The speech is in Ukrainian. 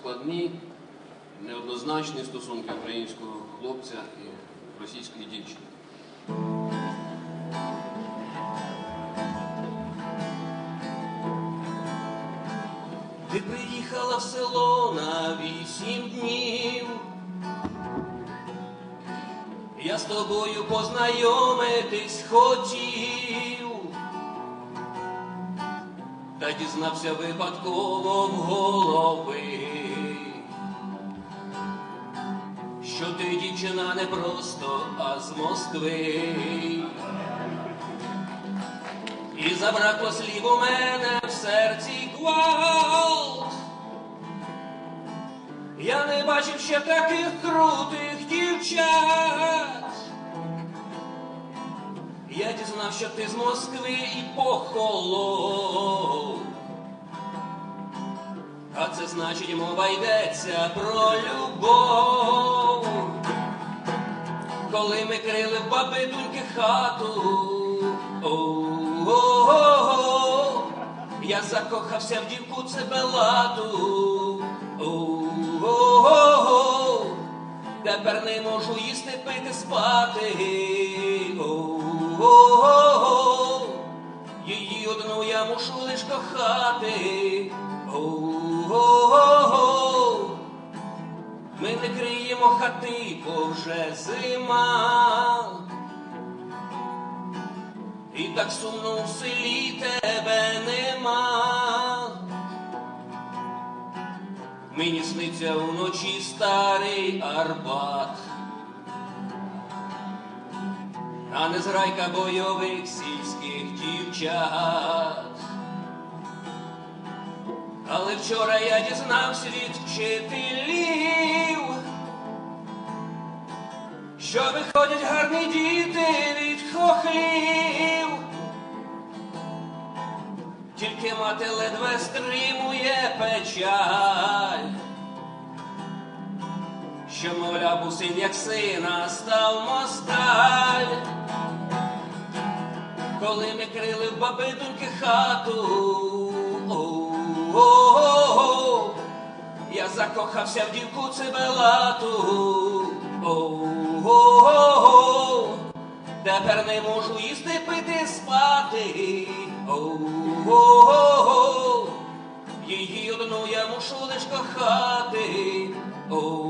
складні, неоднозначні стосунки українського хлопця і російської дівчини. Ти приїхала в село на вісім днів. Я з тобою познайомитись хотів, та дізнався випадково в дівчина не просто, а з Москви. І забракло слів у мене в серці гвалт. Я не бачив ще таких крутих дівчат. Я дізнав, що ти з Москви і похолов. А це значить, мова йдеться про любов. Коли ми крили в бабидуньки хату, о-о-о, я закохався в дівку це цибелату. О-о-о, тепер не можу їсти, пити, спати. О-о-о, її одну я мушу лиш кохати. О-о-о, не хати, бо вже зима. І так сумно у селі тебе нема. Мені сниться вночі старий Арбат, а не зграйка бойових сільських дівчат. Але вчора я дізнався від вчителів, що виходять гарні діти від хохлів. Тільки мати ледве стримує печаль, що, мовляв, у син як сина став москаль. Коли ми крили в бабидуньки хату, о-о-о, закохався в дівку цибелату. О-о-о, тепер не можу їсти, пити, спати. О-о-о, її одну я мушу лиш кохати. О-о-о,